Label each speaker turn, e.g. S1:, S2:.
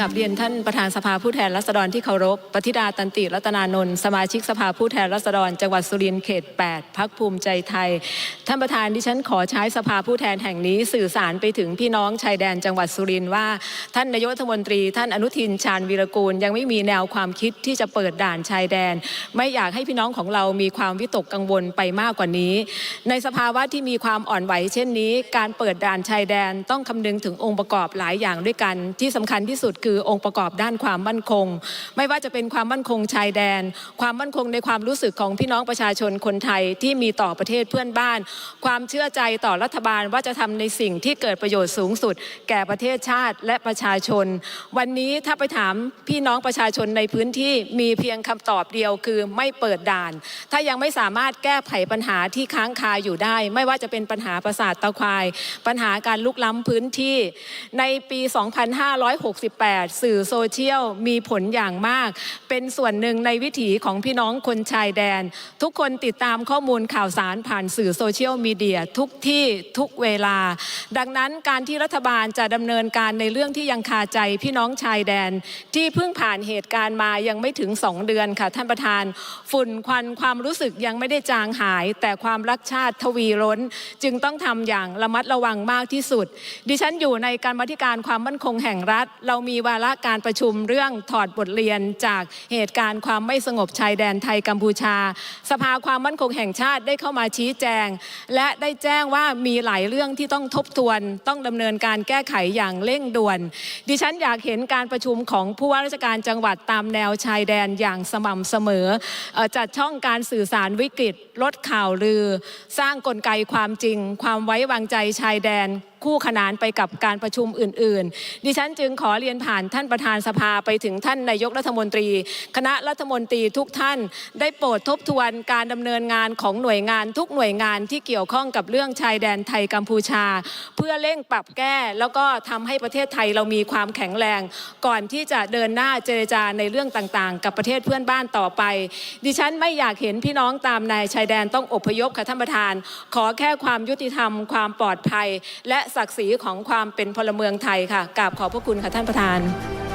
S1: กับเรียนท่านประธานสภาผู้แทนราษฎรที่เคารพปฏิดาตันติรัตนานนท์สมาชิกสภาผู้แทนราษฎร จังหวัดสุรินทร์เขต 8พักภูมิใจไทย ท่านประธานดิฉันขอใช้สภาผู้แทนแห่งนี้สื่อสารไปถึงพี่น้องชายแดนจังหวัดสุรินทร์ว่า ท่านนายกรัฐมนตรี ท่านอนุทินชาญวีรกูล ยังไม่มีแนวความคิดที่จะเปิดด่านชายแดน ไม่อยากให้พี่น้องของเรามีความวิตกกังวลไปมากกว่านี้ ในสภาวะที่มีความอ่อนไหวเช่นนี้ การเปิดด่านชายแดนต้องคำนึงถึงองค์ประกอบหลายอย่างด้วยกันที่สำคัญที่สุดคือองค์ประกอบด้านความมั่นคง ไม่ว่าจะเป็นความมั่นคงชายแดน ความมั่นคงในความรู้สึกของพี่น้องประชาชนคนไทยที่มีต่อประเทศเพื่อนบ้าน ความเชื่อใจต่อรัฐบาลว่าจะทำในสิ่งที่เกิดประโยชน์สูงสุด แก่ประเทศชาติและประชาชน วันนี้ถ้าไปถามพี่น้องประชาชนในพื้นที่มีเพียงคำตอบเดียวคือไม่เปิดด่าน ถ้ายังไม่สามารถแก้ไขปัญหาที่ค้างคาอยู่ได้ ไม่ว่าจะเป็นปัญหาประสาทตะควาย ปัญหาการลุกล้ำพื้นที่ ในปี 2568สื่อโซเชียลมีผลอย่างมาก เป็นส่วนหนึ่งในวิถีของพี่น้องคนชายแดน ทุกคนติดตามข้อมูลข่าวสารผ่านสื่อโซเชียลมีเดียทุกที่ทุกเวลา ดังนั้นการที่รัฐบาลจะดำเนินการในเรื่องที่ยังคาใจพี่น้องชายแดน ที่เพิ่งผ่านเหตุการณ์มายังไม่ถึง2เดือนค่ะท่านประธาน ฝุ่นควันความรู้สึกยังไม่ได้จางหาย แต่ความรักชาติทวีล้น จึงต้องทำอย่างระมัดระวังมากที่สุด ดิฉันอยู่ในการบัธิการความมั่นคงแห่งรัฐ เรามีวาระการประชุมเรื่องถอดบทเรียนจากเหตุการณ์ความไม่สงบชายแดนไทยกัมพูชา สภาความมั่นคงแห่งชาติได้เข้ามาชี้แจง และได้แจ้งว่ามีหลายเรื่องที่ต้องทบทวน ต้องดำเนินการแก้ไขอย่างเร่งด่วน ดิฉันอยากเห็นการประชุมของผู้ว่าราชการจังหวัดตามแนวชายแดนอย่างสม่ำเสมอเอ่อจัดช่องการสื่อสารวิกฤตลดข่าวลือ สร้างกลไกความจริง ความไว้วางใจชายแดน คู่ขนานไปกับการประชุมอื่น ๆ ดิฉันจึงขอเรียนผ่านท่านประธานสภาไปถึงท่านนายกรัฐมนตรี คณะรัฐมนตรีทุกท่าน ได้โปรดทบทวนการดำเนินงานของหน่วยงานทุกหน่วยงานที่เกี่ยวข้องกับเรื่องชายแดนไทยกัมพูชา เพื่อเร่งปรับแก้ แล้วก็ทำให้ประเทศไทยเรามีความแข็งแรง ก่อนที่จะเดินหน้าเจรจาในเรื่องต่างๆ กับประเทศเพื่อนบ้านต่อไป ดิฉันไม่อยากเห็นพี่น้องตามนายชายแดนต้องอพยพค่ะท่านประธาน ขอแค่ความยุติธรรม ความปลอดภัย และศักดิ์ศรีของความเป็นพลเมืองไทยค่ะกราบขอบพระคุณค่ะท่านประธาน Patreon.